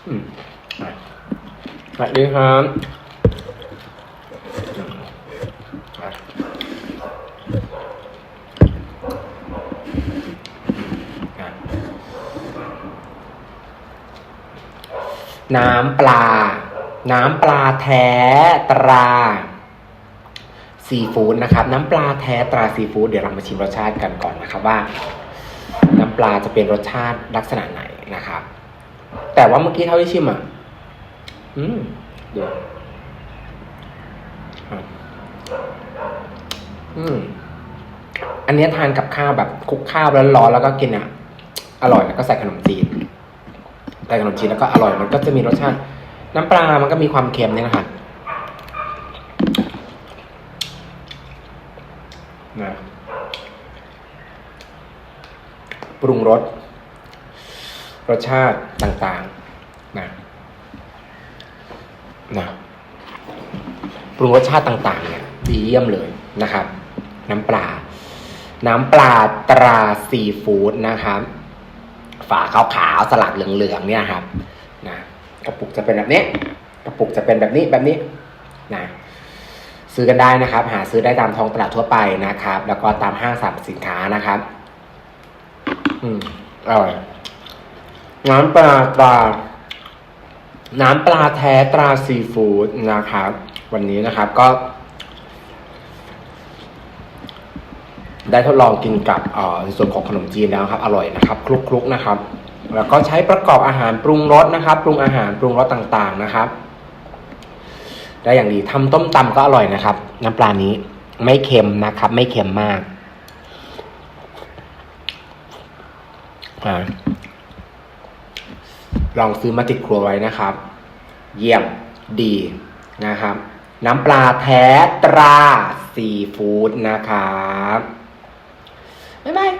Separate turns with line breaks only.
สวัสดีครับน้ำปลา น้ำปลาแท้ตราซีฟู้ดนะครับ น้ำปลาแท้ตราซีฟู้ดเดี๋ยวเรามาชิมรสชาติกันก่อนนะครับว่า น้ำปลาจะเป็นรสชาติลักษณะไหนนะครับ แต่ว่าเมื่อกี้เท่าที่ชิมอะ อืม เดี๋ยว อืม อันเนี้ยทานกับข้าวแบบคลุกข้าวแล้วร้อนๆแล้วก็กินอะ อร่อยแล้วก็ใส่ขนมจีน ใส่ขนมจีนแล้วก็อร่อย มันก็จะมีรสชาติ น้ำปลา มันก็มีความเค็มเนี่ยนะครับนะปรุงรส รสชาติต่างๆนะนะปรุงรสชาติต่างๆเนี่ยดีเยี่ยมเลยนะครับ น้ำปลา น้ำปลาตราซีฟู้ดนะครับฝาขาวๆสลักเหลืองๆเนี่ยครับนะกระปุกจะเป็นแบบนี้ กระปุกจะเป็นแบบนี้แบบนี้นะซื้อกันได้นะครับ หาซื้อได้ตามท้องตลาดทั่วไปนะครับ แล้วก็ตามห้างสรรพสินค้านะครับ อืมอร่อย น้ำปลาตรา น้ำปลาแท้ตราซีฟู้ดนะครับ วันนี้นะครับก็ ได้ทดลองกินกับในส่วนของขนมจีนแล้วครับ อร่อยนะครับคลุกๆนะครับ แล้วก็ใช้ประกอบอาหารปรุงรสนะครับ ปรุงอาหารปรุงรสต่างๆนะครับ ได้อย่างดีทำต้มตำก็อร่อยนะครับ น้ำปลานี้ไม่เค็มนะครับ ไม่เค็มมากอา ลองซื้อมาติดครัวไว้นะครับ เยี่ยมดีนะครับ น้ำปลาแท้ตราซีฟู้ดนะครับ บ๊ายบาย